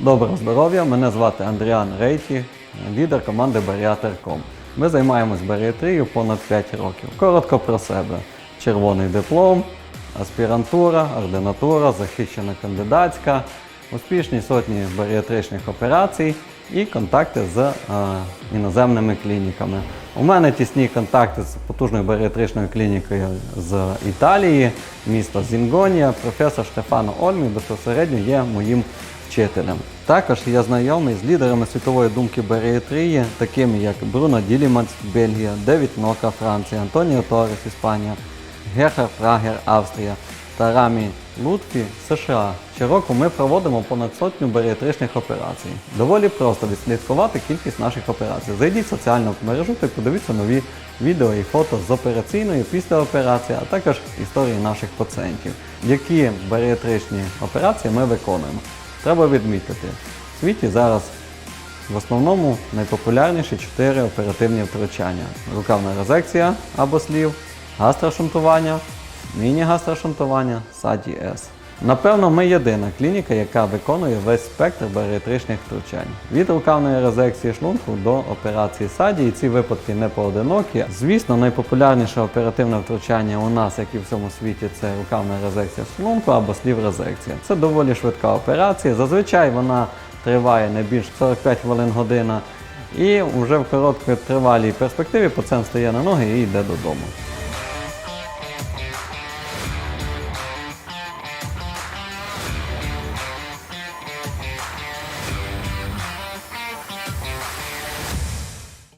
Доброго здоров'я! Мене звати Андріан Рейті, лідер команди Баріатер.ком. Ми займаємось баріатрією понад 5 років. Коротко про себе: червоний диплом, аспірантура, ординатура, захищена кандидатська, успішні сотні баріатричних операцій і контакти з е, іноземними клініками. У мене тісні контакти з потужною баріатричною клінікою з Італії, місто Зінгонія. Професор Штефано Ольмі безпосередньо є моїм вчителем. Також я знайомий з лідерами світової думки баріатрії, такими як Бруно Діліманс, Бельгія, Девід Нока, Франція, Антоніо Торес, Іспанія, Герхард Прагер, Австрія та Рамі Лутфі, США. Щороку ми проводимо понад сотню баріатричних операцій. Доволі просто відслідкувати кількість наших операцій. Зайдіть в соціальну мережу та подивіться нові відео і фото з операційної після операції, а також історії наших пацієнтів, які баріатричні операції ми виконуємо. Треба відмітити, в світі зараз в основному найпопулярніші чотири оперативні втручання: рукавна резекція або слів, гастрошунтування, міні-гастрошунтування, САДІ С. Напевно, ми єдина клініка, яка виконує весь спектр баріатричних втручань. Від рукавної резекції шлунку до операції саді, і ці випадки не поодинокі. Звісно, найпопулярніше оперативне втручання у нас, як і в всьому світі, це рукавна резекція шлунку або слів резекція. Це доволі швидка операція. Зазвичай вона триває не більш 45 хвилин година. І вже в короткотривалій перспективі пацієнт стає на ноги і йде додому.